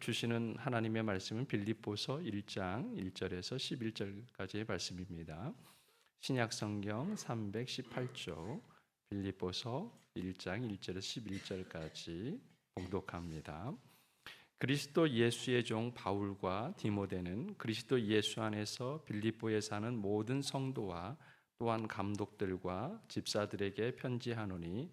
주시는 하나님의 말씀은 빌립보서 1장 1절에서 11절까지의 말씀입니다. 신약 성경 318조 빌립보서 1장 1절에서 11절까지 봉독합니다. 그리스도 예수의 종 바울과 디모데는 그리스도 예수 안에서 빌립보에 사는 모든 성도와 또한 감독들과 집사들에게 편지하노니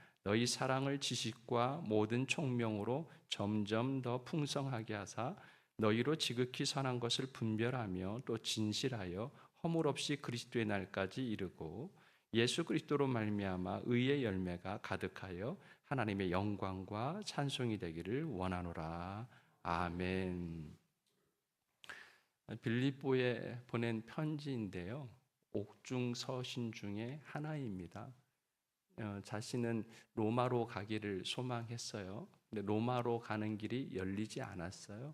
너희 사랑을 지식과 모든 총명으로 점점 더 풍성하게 하사 너희로 지극히 선한 것을 분별하며 또 진실하여 허물 없이 그리스도의 날까지 이르고 예수 그리스도로 말미암아 의의 열매가 가득하여 하나님의 영광과 찬송이 되기를 원하노라. 아멘. 빌립보에 보낸 편지인데요. 옥중 서신 중에 하나입니다. 어, 자신은 로마로 가기를 소망했어요. 근데 로마로 가는 길이 열리지 않았어요.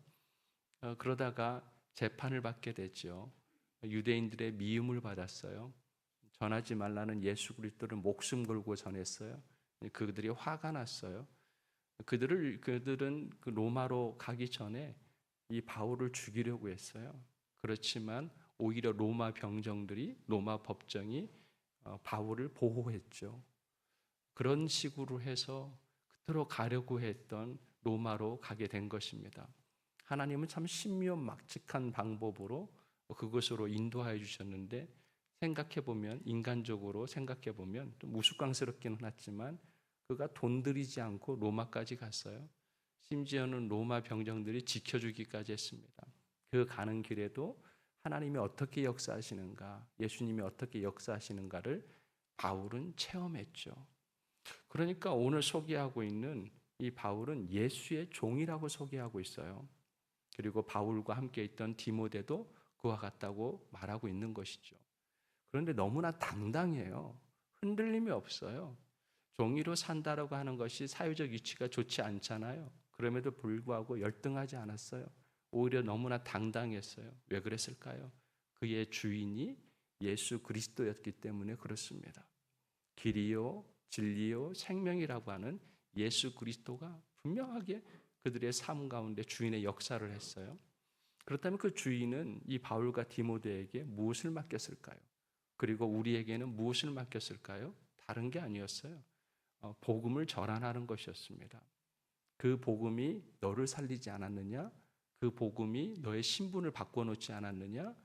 어, 그러다가 재판을 받게 됐죠. 유대인들의 미움을 받았어요. 전하지 말라는 예수 그리스도를 목숨 걸고 전했어요. 그들이 화가 났어요. 그들을 그들은 그 로마로 가기 전에 이 바울을 죽이려고 했어요. 그렇지만 오히려 로마 병정들이 로마 법정이 어, 바울을 보호했죠. 그런 식으로 해서 그대로 가려고 했던 로마로 가게 된 것입니다. 하나님은 참 신묘막측한 방법으로 그것으로 인도하여 주셨는데 생각해 보면 인간적으로 생각해 보면 좀 우스꽝스럽기는 하지만 그가 돈 들이지 않고 로마까지 갔어요. 심지어는 로마 병정들이 지켜주기까지 했습니다. 그 가는 길에도 하나님이 어떻게 역사하시는가, 예수님이 어떻게 역사하시는가를 바울은 체험했죠. 그러니까 오늘 소개하고 있는 이 바울은 예수의 종이라고 소개하고 있어요. 그리고 바울과 함께 있던 디모데도 그와 같다고 말하고 있는 것이죠. 그런데 너무나 당당해요. 흔들림이 없어요. 종이로 산다라고 하는 것이 사회적 위치가 좋지 않잖아요. 그럼에도 불구하고 열등하지 않았어요. 오히려 너무나 당당했어요. 왜 그랬을까요? 그의 주인이 예수 그리스도였기 때문에 그렇습니다. 길이요, 진리요 생명이라고 하는 예수 그리스도가 분명하게 그들의 삶 가운데 주인의 역사를 했어요. 그렇다면 그 주인은 이 바울과 디모데에게 무엇을 맡겼을까요? 그리고 우리에게는 무엇을 맡겼을까요? 다른 게 아니었어요. 어, 복음을 전환하는 것이었습니다. 그 복음이 너를 살리지 않았느냐? 그 복음이 너의 신분을 바꿔놓지 않았느냐?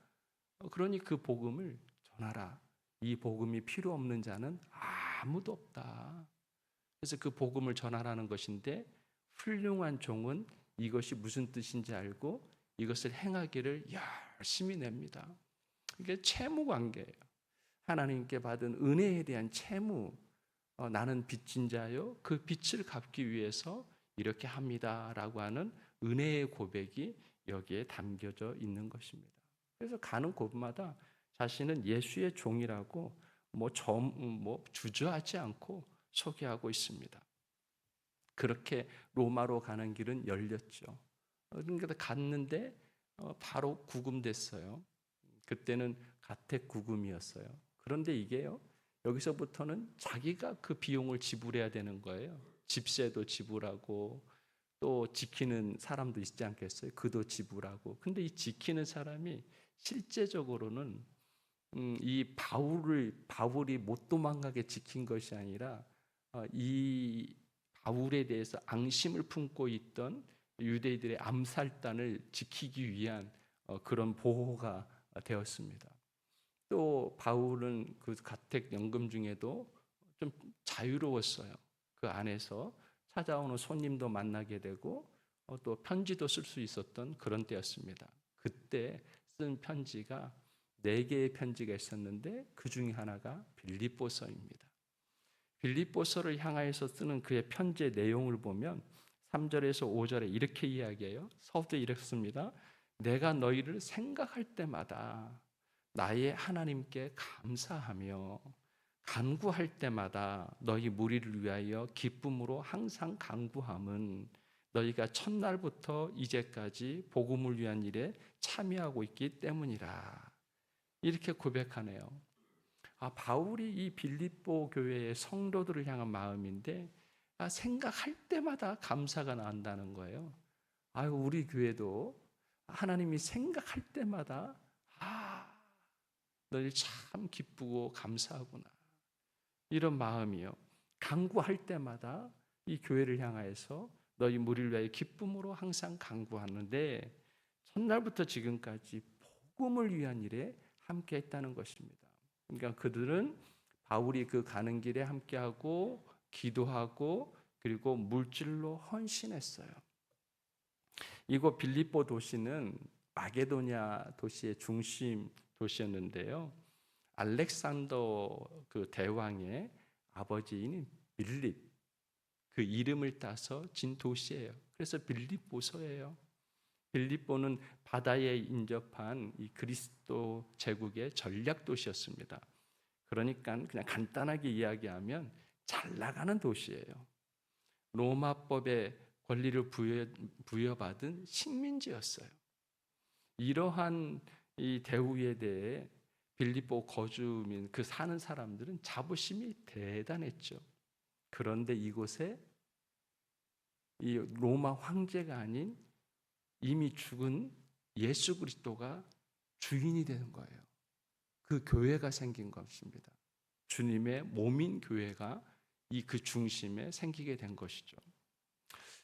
어, 그러니 그 복음을 전하라. 이 복음이 필요 없는 자는 아 무도 없다. 그래서 그 복음을 전하라는 것인데 훌륭한 종은 이것이 무슨 뜻인지 알고 이것을 행하기를 열심히 냅니다. 이게 채무 관계예요. 하나님께 받은 은혜에 대한 채무. 어, 나는 빚진 자요. 그 빚을 갚기 위해서 이렇게 합니다라고 하는 은혜의 고백이 여기에 담겨져 있는 것입니다. 그래서 가는 곳마다 자신은 예수의 종이라고 뭐, 점, 뭐 주저하지 않고 소개하고 있습니다. 그렇게 로마로 가는 길은 열렸죠. 그러니까 갔는데 어, 바로 구금됐어요. 그때는 가택 구금이었어요. 그런데 이게요. 여기서부터는 자기가 그 비용을 지불해야 되는 거예요. 집세도 지불하고 또 지키는 사람도 있지 않겠어요? 그도 지불하고. 근데 이 지키는 사람이 실제적으로는 음, 이 바울을 바울이 못 도망가게 지킨 것이 아니라 어, 이 바울에 대해서 앙심을 품고 있던 유대인들의 암살단을 지키기 위한 어, 그런 보호가 되었습니다. 또 바울은 그 가택 연금 중에도 좀 자유로웠어요. 그 안에서 찾아오는 손님도 만나게 되고 어, 또 편지도 쓸 수 있었던 그런 때였습니다. 그때 쓴 편지가 네 개의 편지가 있었는데 그 중에 하나가 빌립보서입니다. 빌립보서를 향하여서 쓰는 그의 편지의 내용을 보면 3절에서 5절에 이렇게 이야기해요. 서도 이렇습니다. 내가 너희를 생각할 때마다 나의 하나님께 감사하며 간구할 때마다 너희 무리를 위하여 기쁨으로 항상 간구함은 너희가 첫날부터 이제까지 복음을 위한 일에 참여하고 있기 때문이라. 이렇게 고백하네요. 아, 바울이 이 빌립보 교회의 성도들을 향한 마음인데 아, 생각할 때마다 감사가 나온다는 거예요. 아유, 우리 교회도 하나님이 생각할 때마다 아, 너희 참 기쁘고 감사하구나. 이런 마음이요. 강구할 때마다 이 교회를 향하여서 너희 무리를 위하여 기쁨으로 항상 강구하는데 첫날부터 지금까지 복음을 위한 일에 함께 했다는 것입니다. 그러니까 그들은 바울이 그 가는 길에 함께하고 기도하고 그리고 물질로 헌신했어요. 이곳 빌립보 도시는 마게도냐 도시의 중심 도시였는데요. 알렉산더 그 대왕의 아버지인 빌립 그 이름을 따서 진 도시예요. 그래서 빌립보서예요. 빌립보는 바다에 인접한 이 그리스도 제국의 전략 도시였습니다. 그러니까 그냥 간단하게 이야기하면 잘 나가는 도시예요. 로마법의 권리를 부여, 부여받은 식민지였어요. 이러한 이 대우에 대해 빌립보 거주민 그 사는 사람들은 자부심이 대단했죠. 그런데 이곳에 이 로마 황제가 아닌 이미 죽은 예수 그리스도가 주인이 되는 거예요. 그 교회가 생긴 것입니다. 주님의 몸인 교회가 이 그 중심에 생기게 된 것이죠.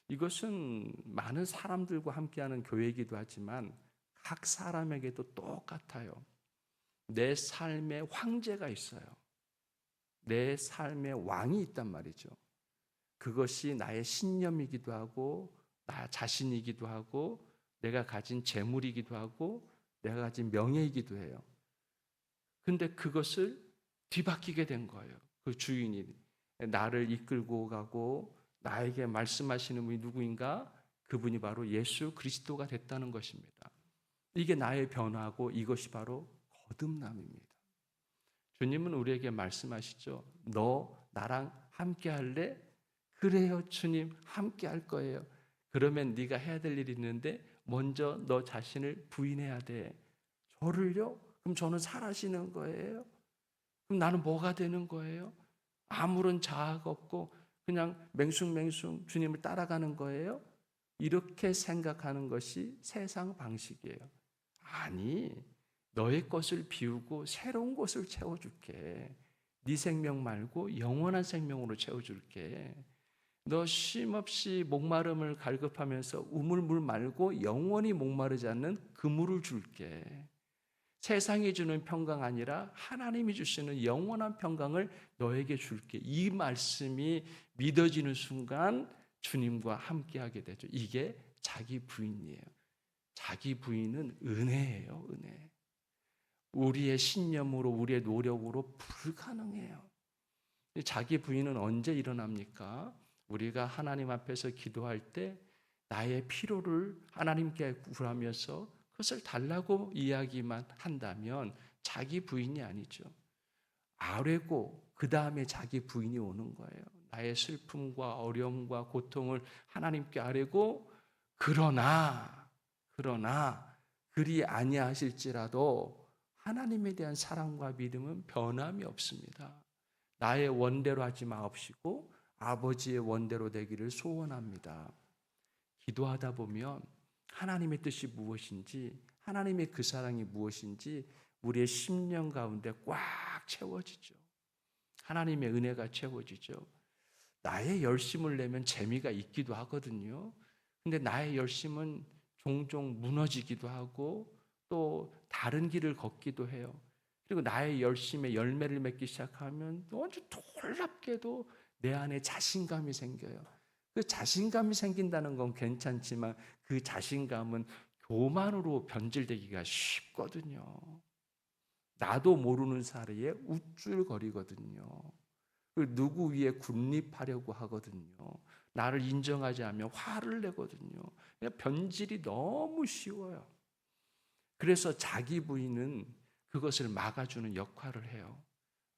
이것은 많은 사람들과 함께하는 교회이기도 하지만 각 사람에게도 똑같아요. 내 삶의 황제가 있어요. 내 삶의 왕이 있단 말이죠. 그것이 나의 신념이기도 하고, 나 자신이기도 하고, 내가 가진 재물이기도 하고, 내가 가진 명예이기도 해요. 근데 그것을 뒤바뀌게 된 거예요. 그 주인이. 나를 이끌고 가고, 나에게 말씀하시는 분이 누구인가? 그분이 바로 예수 그리스도가 됐다는 것입니다. 이게 나의 변화고 이것이 바로 거듭남입니다. 주님은 우리에게 말씀하시죠. 너 나랑 함께 할래? 그래요, 주님. 함께 할 거예요. 그러면 네가 해야 될 일이 있는데 먼저 너 자신을 부인해야 돼. 저를요? 그럼 저는 사라지는 거예요? 그럼 나는 뭐가 되는 거예요? 아무런 자아가 없고 그냥 맹숭맹숭 주님을 따라가는 거예요? 이렇게 생각하는 것이 세상 방식이에요. 아니, 너의 것을 비우고 새로운 것을 채워줄게. 네 생명 말고 영원한 생명으로 채워줄게. 너 쉼없이 목마름을 갈급하면서 우물물 말고 영원히 목마르지 않는 그물을 줄게. 세상이 주는 평강 아니라 하나님이 주시는 영원한 평강을 너에게 줄게. 이 말씀이 믿어지는 순간 주님과 함께하게 되죠. 이게 자기 부인이에요. 자기 부인은 은혜예요, 은혜. 우리의 신념으로, 우리의 노력으로 불가능해요. 자기 부인은 언제 일어납니까? 우리가 하나님 앞에서 기도할 때 나의 필요를 하나님께 구하면서 그것을 달라고 이야기만 한다면 자기 부인이 아니죠. 아뢰고 그 다음에 자기 부인이 오는 거예요. 나의 슬픔과 어려움과 고통을 하나님께 아뢰고 그러나 그러나 그리 아니하실지라도 하나님에 대한 사랑과 믿음은 변함이 없습니다. 나의 원대로 하지 마옵시고 아버지의 원대로 되기를 소원합니다. 기도하다 보면 하나님의 뜻이 무엇인지 하나님의 그 사랑이 무엇인지 우리의 심령 가운데 꽉 채워지죠. 하나님의 은혜가 채워지죠. 나의 열심을 내면 재미가 있기도 하거든요. 근데 나의 열심은 종종 무너지기도 하고 또 다른 길을 걷기도 해요. 그리고 나의 열심에 열매를 맺기 시작하면 아주 놀랍게도 내 안에 자신감이 생겨요. 그 자신감이 생긴다는 건 괜찮지만 그 자신감은 교만으로 변질되기가 쉽거든요. 나도 모르는 사이에 우쭐거리거든요. 그 누구 위에 군립하려고 하거든요. 나를 인정하지 않으면 화를 내거든요. 변질이 너무 쉬워요. 그래서 자기 부인은 그것을 막아주는 역할을 해요.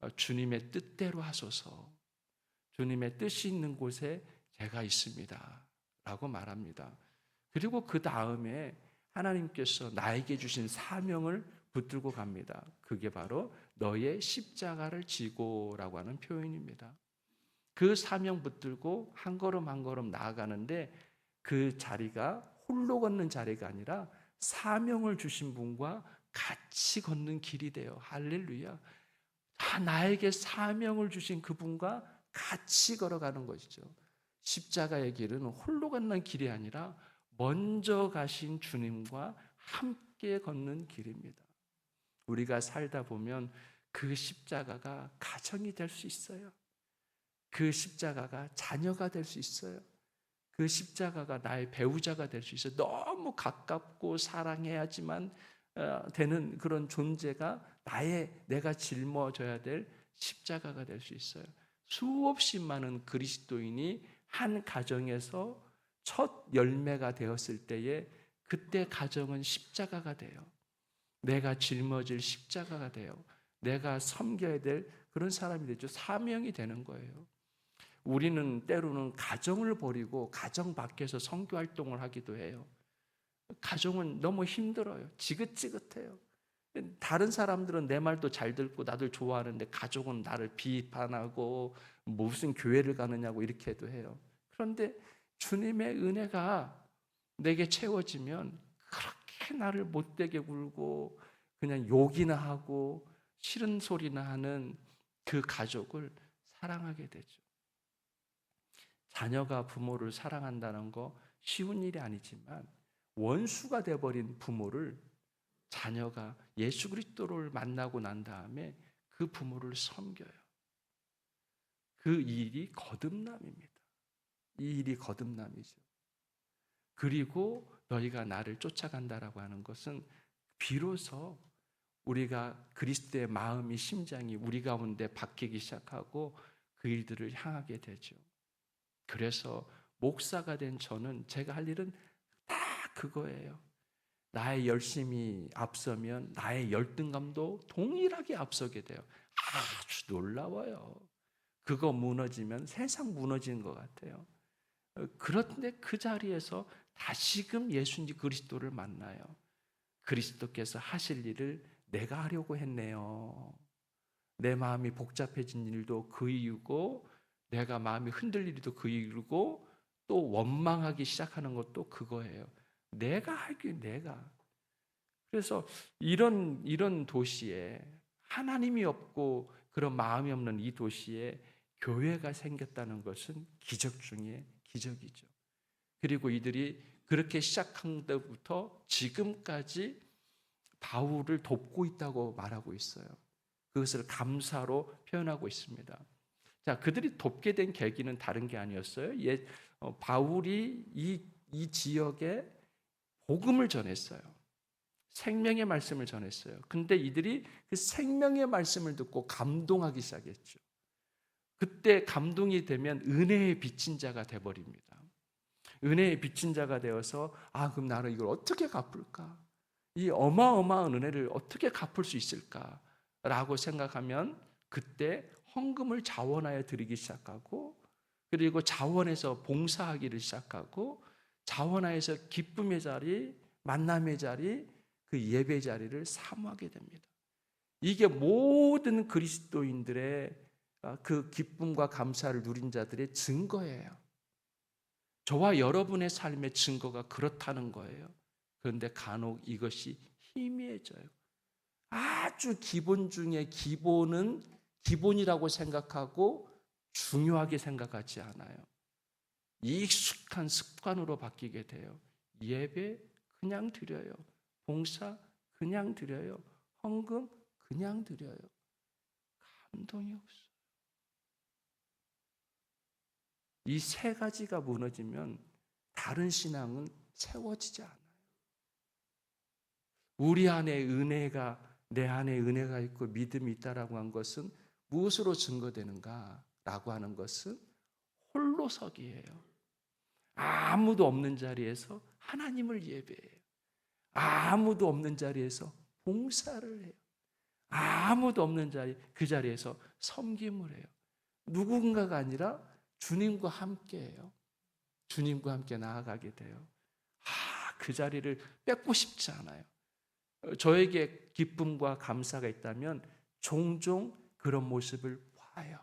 어, 주님의 뜻대로 하소서. 주님의 뜻이 있는 곳에 제가 있습니다. 라고 말합니다. 그리고 그 다음에 하나님께서 나에게 주신 사명을 붙들고 갑니다. 그게 바로 너의 십자가를 지고라고 하는 표현입니다. 그 사명 붙들고 한 걸음 한 걸음 나아가는데 그 자리가 홀로 걷는 자리가 아니라 사명을 주신 분과 같이 걷는 길이 돼요. 할렐루야. 다 나에게 사명을 주신 그분과 같이 걸어가는 것이죠. 십자가의 길은 홀로 걷는 길이 아니라 먼저 가신 주님과 함께 걷는 길입니다. 우리가 살다 보면 그 십자가가 가정이 될 수 있어요. 그 십자가가 자녀가 될 수 있어요. 그 십자가가 나의 배우자가 될 수 있어요. 너무 가깝고 사랑해야지만 어, 되는 그런 존재가 나의 내가 짊어져야 될 십자가가 될 수 있어요. 수없이 많은 그리스도인이 한 가정에서 첫 열매가 되었을 때에 그때 가정은 십자가가 돼요. 내가 짊어질 십자가가 돼요. 내가 섬겨야 될 그런 사람이 되죠. 사명이 되는 거예요. 우리는 때로는 가정을 버리고 가정 밖에서 선교 활동을 하기도 해요. 가정은 너무 힘들어요. 지긋지긋해요. 다른 사람들은 내 말도 잘 듣고 나를 좋아하는데 가족은 나를 비판하고 무슨 교회를 가느냐고 이렇게도 해요. 그런데 주님의 은혜가 내게 채워지면 그렇게 나를 못되게 굴고 그냥 욕이나 하고 싫은 소리나 하는 그 가족을 사랑하게 되죠. 자녀가 부모를 사랑한다는 거 쉬운 일이 아니지만 원수가 돼버린 부모를 자녀가 예수 그리스도를 만나고 난 다음에 그 부모를 섬겨요. 그 일이 거듭남입니다. 이 일이 거듭남이죠. 그리고 너희가 나를 쫓아간다라고 하는 것은 비로소 우리가 그리스도의 마음이 심장이 우리 가운데 바뀌기 시작하고 그 일들을 향하게 되죠. 그래서 목사가 된 저는 제가 할 일은 다 그거예요. 나의 열심이 앞서면 나의 열등감도 동일하게 앞서게 돼요. 아주 놀라워요. 그거 무너지면 세상 무너지는 것 같아요. 그런데 그 자리에서 다시금 예수님 그리스도를 만나요. 그리스도께서 하실 일을 내가 하려고 했네요. 내 마음이 복잡해진 일도 그 이유고 내가 마음이 흔들리기도 그 이유고 또 원망하기 시작하는 것도 그거예요. 내가 하기 내가. 그래서 이런 이런 도시에 하나님이 없고 그런 마음이 없는 이 도시에 교회가 생겼다는 것은 기적 중에 기적이죠. 그리고 이들이 그렇게 시작한 때부터 지금까지 바울을 돕고 있다고 말하고 있어요. 그것을 감사로 표현하고 있습니다. 자, 그들이 돕게 된 계기는 다른 게 아니었어요. 예, 어, 바울이 이, 이 지역에 복음을 전했어요. 생명의 말씀을 전했어요. 근데 이들이 그 생명의 말씀을 듣고 감동하기 시작했죠. 그때 감동이 되면 은혜의 빚진 자가 돼 버립니다. 은혜의 빚진 자가 되어서 아, 그럼 나는 이걸 어떻게 갚을까? 이 어마어마한 은혜를 어떻게 갚을 수 있을까라고 생각하면 그때 헌금을 자원하여 드리기 시작하고 그리고 자원해서 봉사하기를 시작하고 자원하여서 기쁨의 자리, 만남의 자리, 그 예배 자리를 사모하게 됩니다. 이게 모든 그리스도인들의 아, 그 기쁨과 감사를 누린 자들의 증거예요. 저와 여러분의 삶의 증거가 그렇다는 거예요. 그런데 간혹 이것이 희미해져요. 아주 기본 중에 기본은 기본이라고 생각하고 중요하게 생각하지 않아요. 익숙한 습관으로 바뀌게 돼요. 예배 그냥 드려요. 봉사 그냥 드려요. 헌금 그냥 드려요. 감동이 없어요. 이 세 가지가 무너지면 다른 신앙은 세워지지 않아요. 우리 안에 은혜가 내 안에 은혜가 있고 믿음이 있다라고 한 것은 무엇으로 증거되는가라고 하는 것은 홀로서기예요. 아무도 없는 자리에서 하나님을 예배해요. 아무도 없는 자리에서 봉사를 해요. 아무도 없는 자리 그 자리에서 섬김을 해요. 누군가가 아니라 주님과 함께 해요. 주님과 함께 나아가게 돼요. 아, 그 자리를 뺏고 싶지 않아요. 저에게 기쁨과 감사가 있다면 종종 그런 모습을 봐요.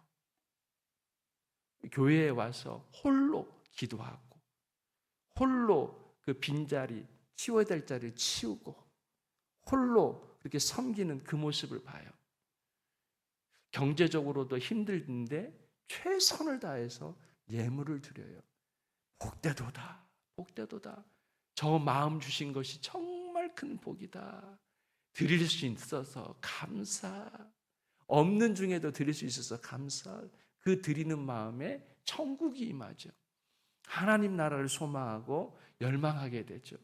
교회에 와서 홀로 기도하고 홀로 그 빈자리 치워야 될 자리를 치우고 홀로 그렇게 섬기는 그 모습을 봐요. 경제적으로도 힘들는데 최선을 다해서 예물을 드려요. 복되도다. 복되도다. 저 마음 주신 것이 정말 큰 복이다. 드릴 수 있어서 감사. 없는 중에도 드릴 수 있어서 감사. 그 드리는 마음에 천국이 임하죠. 하나님 나라를 소망하고 열망하게 되죠.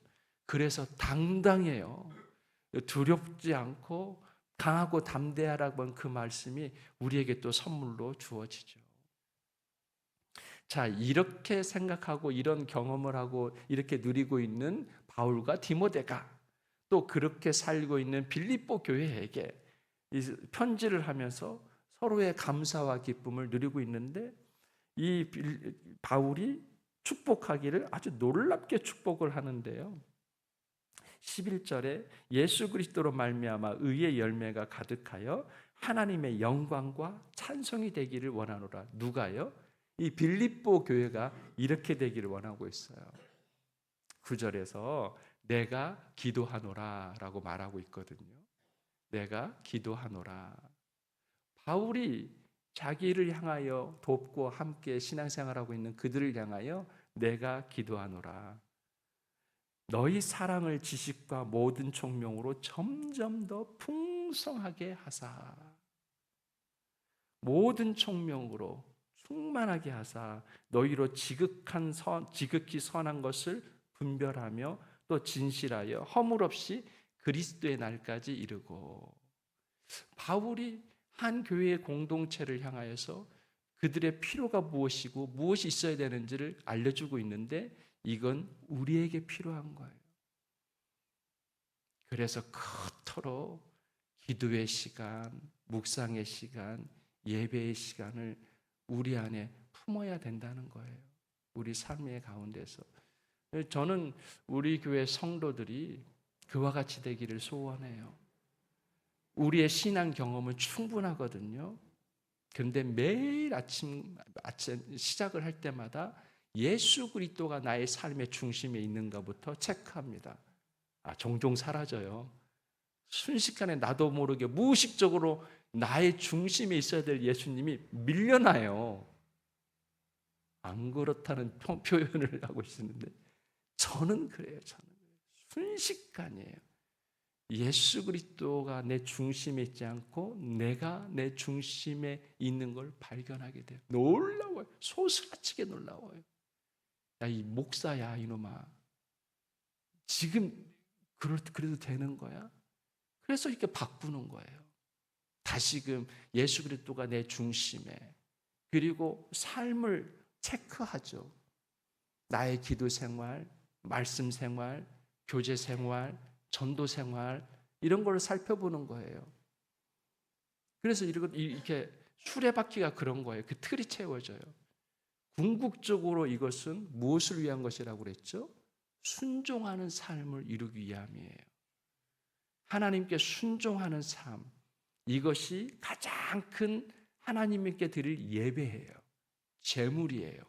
그래서 당당해요. 두렵지 않고 강하고 담대하라고 한 그 말씀이 우리에게 또 선물로 주어지죠. 자, 이렇게 생각하고 이런 경험을 하고 이렇게 누리고 있는 바울과 디모데가 또 그렇게 살고 있는 빌립보 교회에게 편지를 하면서 서로의 감사와 기쁨을 누리고 있는데 이 바울이 축복하기를 아주 놀랍게 축복을 하는데요. 11절에 예수 그리스도로 말미암아 의의 열매가 가득하여 하나님의 영광과 찬송이 되기를 원하노라. 누가요? 이 빌립보 교회가 이렇게 되기를 원하고 있어요. 9절에서 내가 기도하노라라고 말하고 있거든요. 내가 기도하노라. 바울이 자기를 향하여 돕고 함께 신앙생활하고 있는 그들을 향하여 내가 기도하노라. 너희 사랑을 지식과 모든 총명으로 점점 더 풍성하게 하사. 모든 총명으로 충만하게 하사 너희로 지극한 선, 지극히 선한 것을 분별하며 또 진실하여 허물 없이 그리스도의 날까지 이르고 바울이 한 교회의 공동체를 향하여서 그들의 필요가 무엇이고 무엇이 있어야 되는지를 알려주고 있는데 이건 우리에게 필요한 거예요. 그래서 그토록 기도의 시간, 묵상의 시간, 예배의 시간을 우리 안에 품어야 된다는 거예요. 우리 삶의 가운데서. 저는 우리 교회 성도들이 그와 같이 되기를 소원해요. 우리의 신앙 경험은 충분하거든요. 그런데 매일 아침, 아침 시작을 할 때마다 예수 그리스도가 나의 삶의 중심에 있는가부터 체크합니다. 아, 종종 사라져요. 순식간에 나도 모르게 무의식적으로 나의 중심에 있어야 될 예수님이 밀려나요. 안 그렇다는 표현을 하고 있는데 저는 그래요. 저는 순식간이에요. 예수 그리스도가 내 중심에 있지 않고 내가 내 중심에 있는 걸 발견하게 돼요. 놀라워요. 소스라치게 놀라워요. 야, 이 목사야, 이놈아. 지금 그래도 되는 거야? 그래서 이렇게 바꾸는 거예요. 다시금 예수 그리스도가 내 중심에 그리고 삶을 체크하죠. 나의 기도 생활, 말씀 생활, 교제 생활, 전도 생활 이런 걸 살펴보는 거예요. 그래서 이렇게 수레바퀴가 그런 거예요. 그 틀이 채워져요. 궁극적으로 이것은 무엇을 위한 것이라고 그랬죠? 순종하는 삶을 이루기 위함이에요. 하나님께 순종하는 삶. 이것이 가장 큰 하나님께 드릴 예배예요. 재물이에요.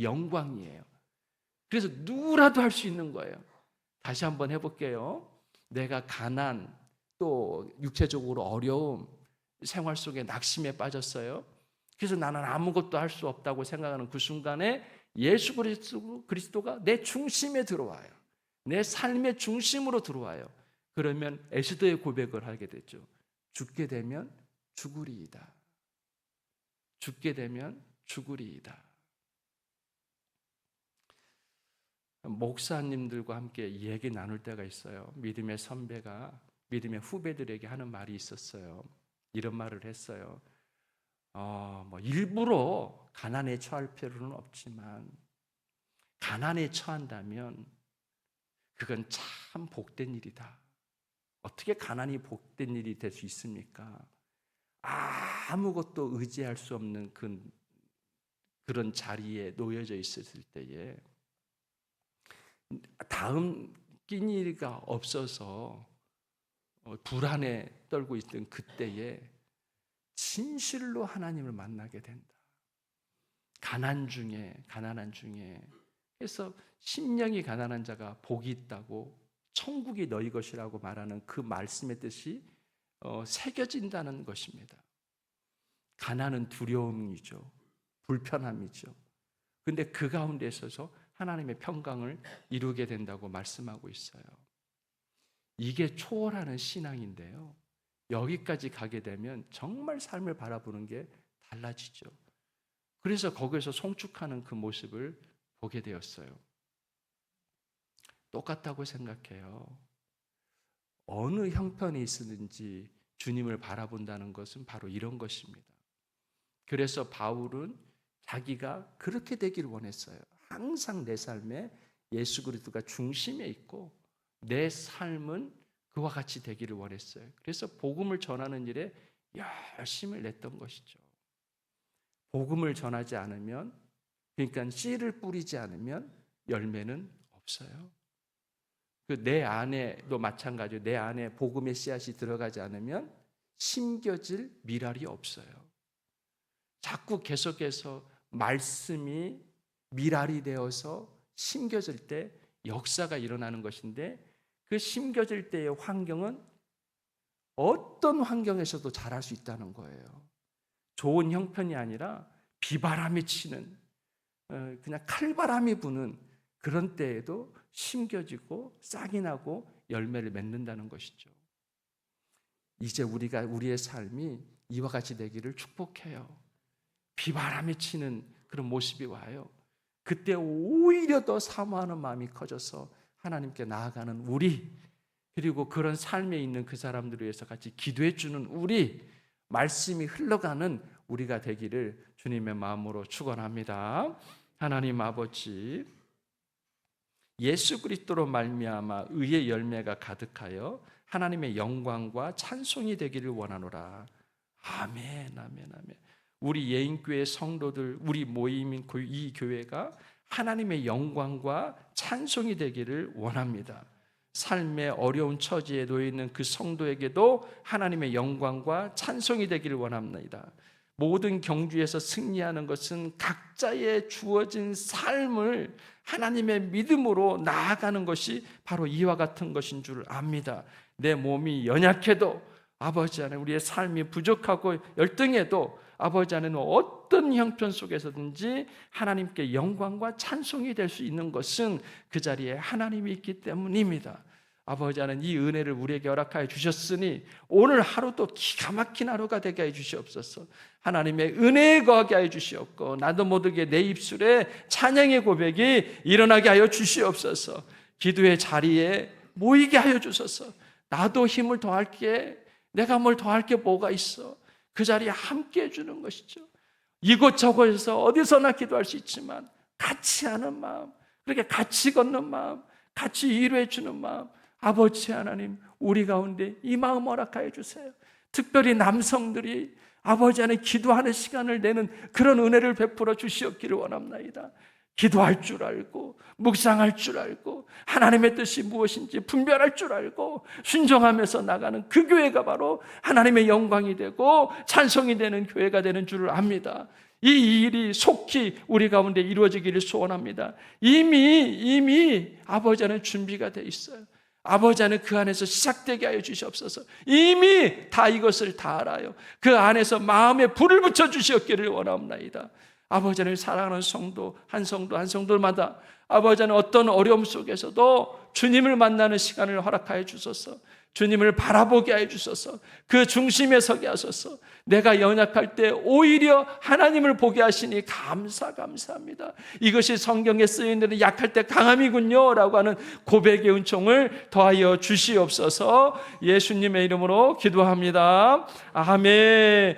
영광이에요. 그래서 누구라도 할 수 있는 거예요. 다시 한번 해볼게요. 내가 가난, 또 육체적으로 어려움, 생활 속에 낙심에 빠졌어요. 그래서 나는 아무것도 할 수 없다고 생각하는 그 순간에 예수 그리스도가 내 중심에 들어와요. 내 삶의 중심으로 들어와요. 그러면 에스더의 고백을 하게 됐죠. 죽게 되면 죽으리이다. 죽게 되면 죽으리이다. 목사님들과 함께 얘기 나눌 때가 있어요. 믿음의 선배가 믿음의 후배들에게 하는 말이 있었어요. 이런 말을 했어요. 어, 뭐 일부러 가난에 처할 필요는 없지만 가난에 처한다면 그건 참 복된 일이다. 어떻게 가난이 복된 일이 될 수 있습니까? 아무것도 의지할 수 없는 그, 그런 자리에 놓여져 있었을 때에 다음 끼니가 없어서 어, 불안에 떨고 있던 그때에 진실로 하나님을 만나게 된다. 가난 중에 가난한 중에 그래서 심령이 가난한 자가 복이 있다고 천국이 너희 것이라고 말하는 그 말씀의 뜻이 어, 새겨진다는 것입니다. 가난은 두려움이죠. 불편함이죠. 근데 그 가운데 있어서 하나님의 평강을 이루게 된다고 말씀하고 있어요. 이게 초월하는 신앙인데요. 여기까지 가게 되면 정말 삶을 바라보는 게 달라지죠. 그래서 거기서 송축하는 그 모습을 보게 되었어요. 똑같다고 생각해요. 어느 형편이 있었는지 주님을 바라본다는 것은 바로 이런 것입니다. 그래서 바울은 자기가 그렇게 되기를 원했어요. 항상 내 삶에 예수 그리스도가 중심에 있고 내 삶은 그와 같이 되기를 원했어요. 그래서 복음을 전하는 일에 열심을 냈던 것이죠. 복음을 전하지 않으면 그러니까 씨를 뿌리지 않으면 열매는 없어요. 그 내 안에도 마찬가지로 내 안에 복음의 씨앗이 들어가지 않으면 심겨질 미랄이 없어요. 자꾸 계속해서 말씀이 미랄이 되어서 심겨질 때 역사가 일어나는 것인데 그 심겨질 때의 환경은 어떤 환경에서도 자랄 수 있다는 거예요. 좋은 형편이 아니라 비바람이 치는 어, 그냥 칼바람이 부는 그런 때에도 심겨지고 싹이 나고 열매를 맺는다는 것이죠. 이제 우리가 우리의 삶이 이와 같이 되기를 축복해요. 비바람이 치는 그런 모습이 와요. 그때 오히려 더 사모하는 마음이 커져서 하나님께 나아가는 우리 그리고 그런 삶에 있는 그 사람들을 위해서 같이 기도해 주는 우리 말씀이 흘러가는 우리가 되기를 주님의 마음으로 축원합니다. 하나님 아버지 예수 그리스도로 말미암아 의의 열매가 가득하여 하나님의 영광과 찬송이 되기를 원하노라. 아멘, 아멘, 아멘. 우리 예인교회 성도들, 우리 모임인 그이 교회가 하나님의 영광과 찬송이 되기를 원합니다. 삶의 어려운 처지에 놓여 있는 그 성도에게도 하나님의 영광과 찬송이 되기를 원합니다. 모든 경주에서 승리하는 것은 각자의 주어진 삶을 하나님의 믿음으로 나아가는 것이 바로 이와 같은 것인 줄 압니다. 내 몸이 연약해도 아버지 안에 우리의 삶이 부족하고 열등해도 아버지 안에는 어떤 형편 속에서든지 하나님께 영광과 찬송이 될 수 있는 것은 그 자리에 하나님이 있기 때문입니다. 아버지 하는 이 은혜를 우리에게 허락하여 주셨으니 오늘 하루도 기가 막힌 하루가 되게 해 주시옵소서. 하나님의 은혜에 거하게 하여 주시옵고 나도 모르게 내 입술에 찬양의 고백이 일어나게 하여 주시옵소서. 기도의 자리에 모이게 하여 주소서. 나도 힘을 더할 게 내가 뭘 더할 게 뭐가 있어? 그 자리에 함께 해주는 것이죠. 이곳저곳에서 어디서나 기도할 수 있지만 같이 하는 마음, 그렇게 같이 걷는 마음, 같이 일해 주는 마음, 아버지 하나님, 우리 가운데 이 마음 허락하여 주세요. 특별히 남성들이 아버지 안에 기도하는 시간을 내는 그런 은혜를 베풀어 주시옵기를 원합나이다. 기도할 줄 알고 묵상할 줄 알고 하나님의 뜻이 무엇인지 분별할 줄 알고 순종하면서 나가는 그 교회가 바로 하나님의 영광이 되고 찬송이 되는 교회가 되는 줄을 압니다. 이 일이 속히 우리 가운데 이루어지기를 소원합니다. 이미 이미 아버지 안에 준비가 돼 있어요. 아버지 안에 그 안에서 시작되게 하여 주시옵소서. 이미 다 이것을 다 알아요. 그 안에서 마음에 불을 붙여 주시옵기를 원합니다. 아버지 는 사랑하는 성도 한 성도 한 성도마다 아버지는 어떤 어려움 속에서도 주님을 만나는 시간을 허락하여 주소서. 주님을 바라보게 해 주소서. 그 중심에 서게 하소서. 내가 연약할 때 오히려 하나님을 보게 하시니 감사 감사합니다. 이것이 성경에 쓰인 대로 약할 때 강함이군요라고 하는 고백의 은총을 더하여 주시옵소서. 예수님의 이름으로 기도합니다. 아멘.